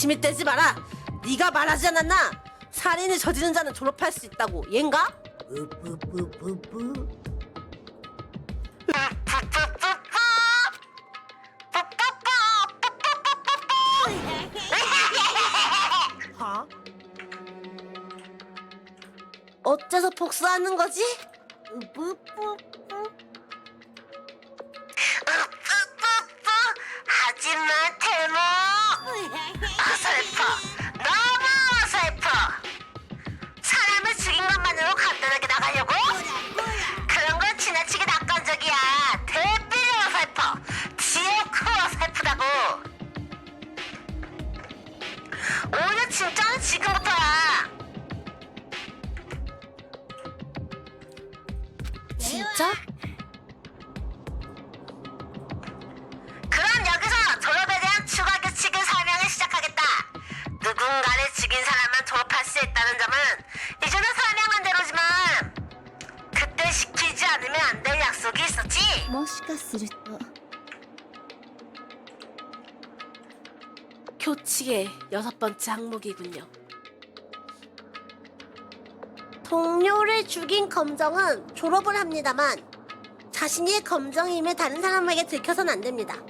기침이 떼지 마라. 네가 말하지 않았나? 살인을 저지른 자는 졸업할 수 있다고. 얜가? 하? 어째서 복수하는 거지? 하지마 진짜? 그럼 여기서 졸업에 대한 추가 규칙을 설명을 시작하겠다. 누군가를 죽인 사람만 졸업할 수 있다는 점은 이전에 설명한 대로지만 그때 시키지 않으면 안 될 약속이 있었지. もしかすると 교칙의 여섯 번째 항목이군요. 동료를 죽인 검정은 졸업을 합니다만 자신이 검정임을 다른 사람에게 들켜선 안 됩니다.